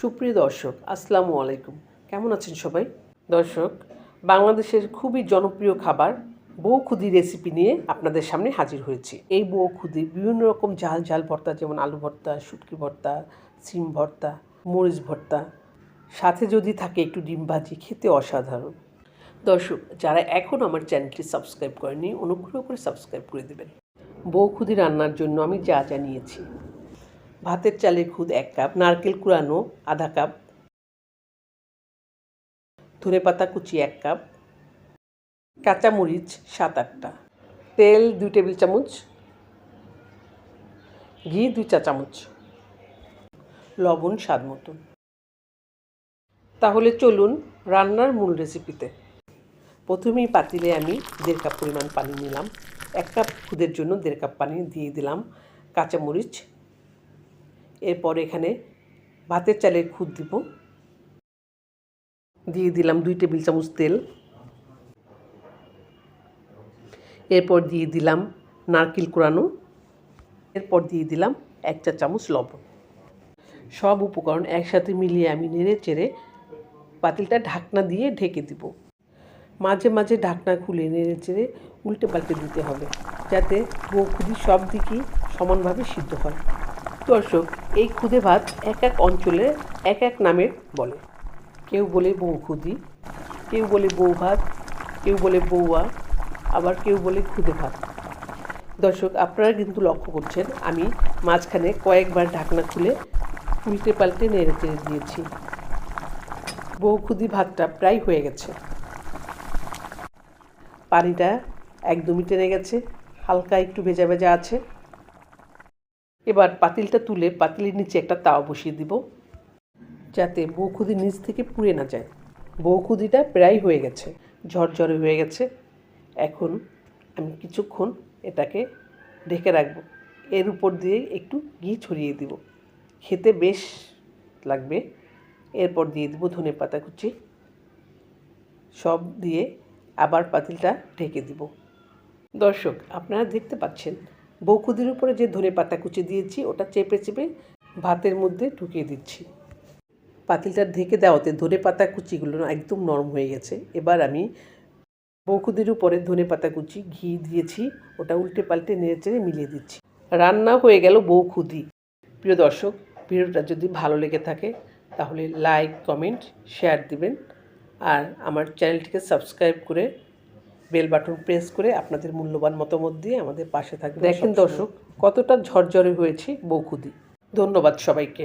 সুপ্রিয় দর্শক, আসসালামু আলাইকুম। কেমন আছেন সবাই? দর্শক, বাংলাদেশের খুবই জনপ্রিয় খাবার বউ খুদি রেসিপি নিয়ে আপনাদের সামনে হাজির হয়েছি। এই বউ খুদি বিভিন্ন রকম ঝাল ঝাল ভর্তা, যেমন আলু ভর্তা, শুটকি ভর্তা, সিম ভর্তা, মরিচ ভর্তা। সাথে যদি থাকে একটু ডিম ভাজি, খেতে অসাধারণ। দর্শক, যারা এখন আমার চ্যানেলটি সাবস্ক্রাইব করেনি অনুগ্রহ করে সাবস্ক্রাইব করে দেবেন। বউ খুদি রান্নার জন্য আমি যা যা নিয়েছি ভাতের চালের খুদ এক কাপ, নারকেল কুড়ানো আধা কাপ, ধনে পাতা কুচি এক কাপ, কাঁচামরিচ সাত আটটা, তেল দুই টেবিল চামচ, ঘি দুই চা চামচ, লবণ স্বাদ মতন। তাহলে চলুন রান্নার মূল রেসিপিতে। প্রথমেই পাতিলে আমি দেড় কাপ পরিমাণ পানি নিলাম, এক কাপ খুদের জন্য দেড় কাপ পানি দিয়ে দিলাম কাঁচামরিচ এরপর এখানে ভাতের চালের খুদ দিব। দিয়ে দিলাম দুই টেবিল চামচ তেল। এরপর দিয়ে দিলাম নারকেল কোরানো। এরপর দিয়ে দিলাম এক চা চামচ লবণ। সব উপকরণ একসাথে মিলিয়ে আমি নেড়ে চেড়ে পাতিলটা ঢাকনা দিয়ে ঢেকে দিব। মাঝে মাঝে ঢাকনা খুলে নেড়ে চেড়ে উল্টে পাল্টে দিতে হবে, যাতে বৌখুদি সব দিকেই সমানভাবে সিদ্ধ হয়। দর্শক এই খুদে ভাত এক এক অঞ্চলে এক এক নামের বলে। কেউ বলে বউ খুদি, কেউ বলে বউ ভাত, কেউ বলে বৌয়া আবার কেউ বলে খুদে ভাত। দর্শক, আপনারা কিন্তু লক্ষ্য করছেন, আমি মাঝখানে কয়েকবার ঢাকনা খুলে উল্টে পাল্টে নেড়ে চেড়ে দিয়েছি। বৌখুদি ভাতটা প্রায় হয়ে গেছে। পানিটা একদমই টেনে গেছে, হালকা একটু ভেজা ভেজা আছে। এবার পাতিলটা তুলে পাতিলের নিচে একটা তাওয়া বসিয়ে দিব, যাতে বৌখুদি নিচ থেকে পুড়ে না যায়। বৌখুদিটা প্রায় হয়ে গেছে, ঝরঝরে হয়ে গেছে। এখন আমি কিছুক্ষণ এটাকে ঢেকে রাখব। এর উপর দিয়ে একটু ঘি ছড়িয়ে দিব। খেতে বেশ লাগবে। এরপর দিয়ে দিব ধনে পাতা কুচি। সব দিয়ে আবার পাতিলটা ঢেকে দিব। দর্শক, আপনারা দেখতে পাচ্ছেন বৌকুদির উপরে যে ধনে পাতা কুচি দিয়েছি, ওটা চেপে চেপে ভাতের মধ্যে ঢুকিয়ে দিচ্ছি। পাতিলটা ঢেকে দেওয়াতে ধনে পাতা কুচিগুলো একদম নরম হয়ে গেছে। এবার আমি বৌকুদির উপরে ধনে পাতা কুচি, ঘি দিয়েছি, ওটা উল্টে পাল্টে নেড়ে চেড়ে মিলিয়ে দিচ্ছি। রান্না হয়ে গেল বৌখুদি প্রিয় দর্শক, ভিডিওটা যদি ভালো লেগে থাকে, তাহলে লাইক, কমেন্ট, শেয়ার দিবেন। আর আমার চ্যানেলটিকে সাবস্ক্রাইব করে বেল বাটন প্রেস করে আপনাদের মূল্যবান মতামত দিয়ে আমাদের পাশে থাকবে দেখেন দর্শক কতটা ঝরঝরে হয়েছে বৌকুদি। ধন্যবাদ সবাইকে।